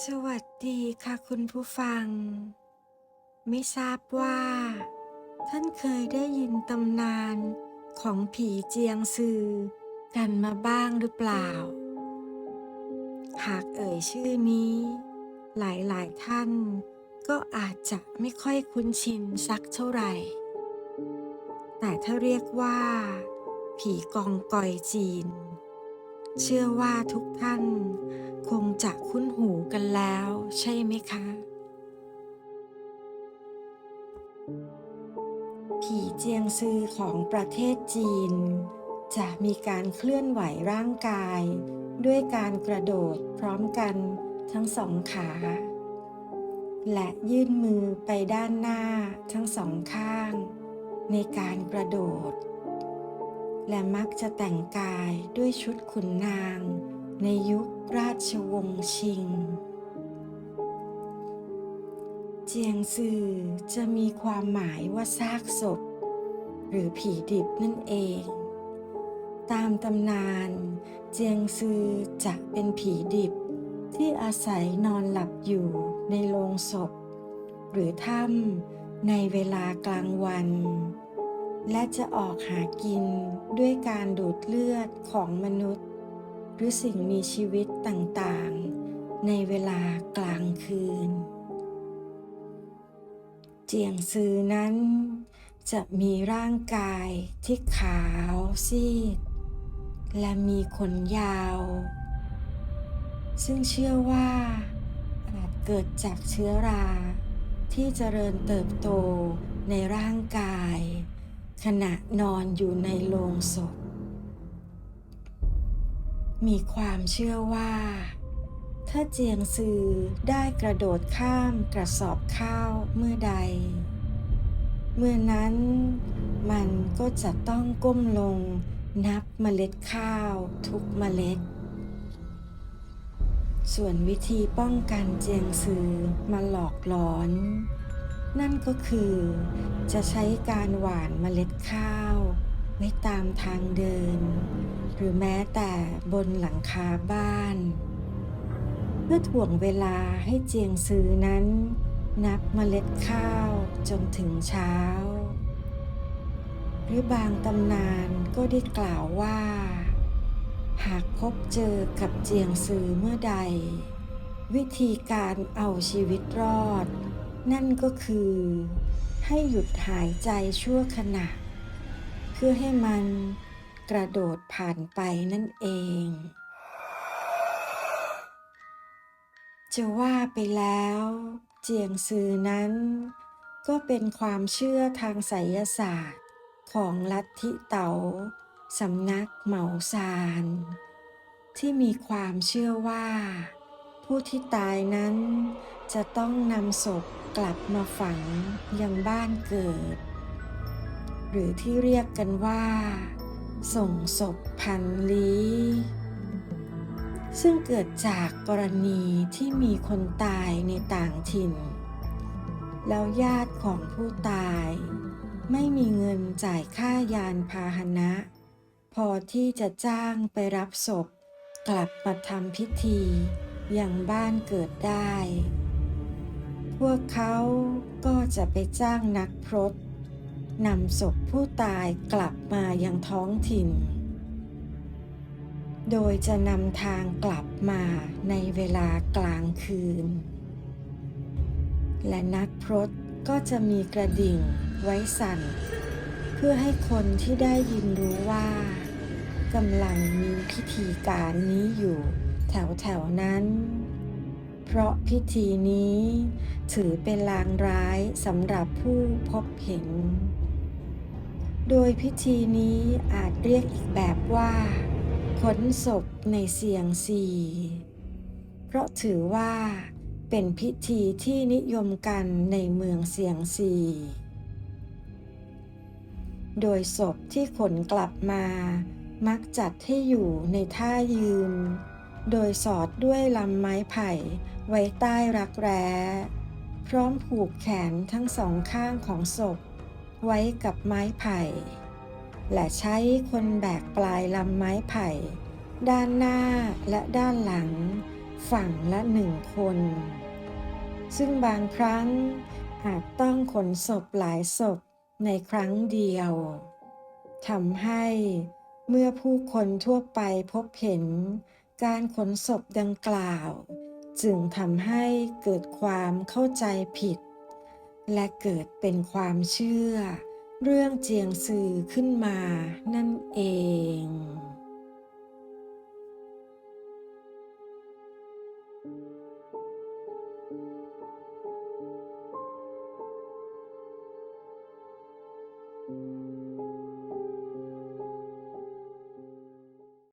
สวัสดีค่ะคุณผู้ฟัง ไม่ทราบว่า ท่านเคยได้ยินตำนานของผีเจียงซือ กันมาบ้างหรือเปล่า หากเอ่ยชื่อนี้ หลายๆท่านก็อาจจะไม่ค่อยคุ้นชินสักเท่าไหร่ แต่ถ้าเรียกว่า ผีกองกอยจีน เชื่อว่าทุกท่านคงจะคุ้นหูกันแล้วใช่ไหมคะ ผีเจียงซือของประเทศจีน จะมีการเคลื่อนไหวร่างกาย ด้วยการกระโดดพร้อมกันทั้งสองขา และยื่นมือไปด้านหน้าทั้งสองข้าง ในการกระโดด และมักจะแต่งกายด้วยชุดขุนนาง ในยุคราชวงศ์ชิง เจียงซือจะมีความหมายว่าซากศพ หรือผีดิบนั่นเอง ตามตำนาน เจียงซือจะเป็นผีดิบที่อาศัยนอนหลับอยู่ในโลงศพ หรือถ้ำในเวลากลางวัน และจะออกหากินด้วยการดูดเลือดของมนุษย์ หรือสิ่งมีชีวิตต่างๆ ในเวลากลางคืน เจียงซือนั้น จะมีร่างกายที่ขาวซีด และมีขนยาว ซึ่งเชื่อว่าอาจเกิดจากเชื้อราที่เจริญเติบโตในร่างกาย ขณะนอนอยู่ในโลงศพ มีความเชื่อว่า ถ้าเจียงซือได้กระโดดข้ามกระสอบข้าวเมื่อใด เมื่อนั้นมันก็จะต้องก้มลงนับเมล็ดข้าวทุกเมล็ด ส่วนวิธีป้องกันเจียงซือมาหลอกหลอน นั่นก็คือ จะใช้การหว่านเมล็ดข้าว ไว้ตามทางเดิน หรือแม้แต่บนหลังคาบ้าน เพื่อถ่วงเวลาให้เจียงซือนั้น นับเมล็ดข้าวจนถึงเช้า หรือบางตำนานก็ได้กล่าวว่า หากพบเจอกับเจียงซือเมื่อใด วิธีการเอาชีวิตรอด นั่นก็คือ ให้หยุดหายใจชั่วขณะ เพื่อให้มันกระโดดผ่านไปนั่นเอง จะว่าไปแล้ว เจียงซือนั้น ก็เป็นความเชื่อทางไสยศาสตร์ของลัทธิเต๋าสำนักเหมาซาน ที่มีความเชื่อว่า ผู้ที่ตายนั้นจะต้องนำศพ กลับมาฝังยังบ้านเกิด หรือที่เรียกกันว่า ส่งศพพันลี้ซึ่งเกิดจากกรณีที่มีคนตายในต่างถิ่น แล้วญาติของผู้ตาย ไม่มีเงินจ่ายค่ายานพาหนะ พอที่จะจ้างไปรับศพ กลับมาทำพิธียังบ้านเกิดได้ วกเขาก็จะไปจ้างนักพรตนำศพผู้ตายกลับมายังท้องถิ่น โดยจะนำทางกลับมาในเวลากลางคืน และนักพรตก็จะมีกระดิ่งไว้สั่น เพื่อให้คนที่ได้ยินรู้ว่ากำลังมีพิธีการนี้อยู่แถวแถวๆนั้น เพราะพิธีนี้ถือเป็นลางร้ายสำหรับผู้พบเห็น โดยพิธีนี้อาจเรียกอีกแบบว่าขนศพในเสียงสีเพราะถือว่าเป็นพิธีที่นิยมกันในเมืองเสียงสีโดยศพที่ขนกลับมา มักจัดให้อยู่ในท่ายืน โดยสอดด้วยลำไม้ไผ่ ไว้ใต้รักแร้ พร้อมผูกแขนทั้งสองข้างของศพ ไว้กับไม้ไผ่ และใช้คนแบกปลายลำไม้ไผ่ ด้านหน้าและด้านหลัง ฝั่งละหนึ่งคน ซึ่งบางครั้งอาจต้องขนศพหลายศพในครั้งเดียวทำให้เมื่อผู้คนทั่วไปพบเห็นการขนศพดังกล่าว จึงทำให้เกิดความเข้าใจผิด และเกิดเป็นความเชื่อ เรื่องเจียงซือขึ้นมานั่นเอง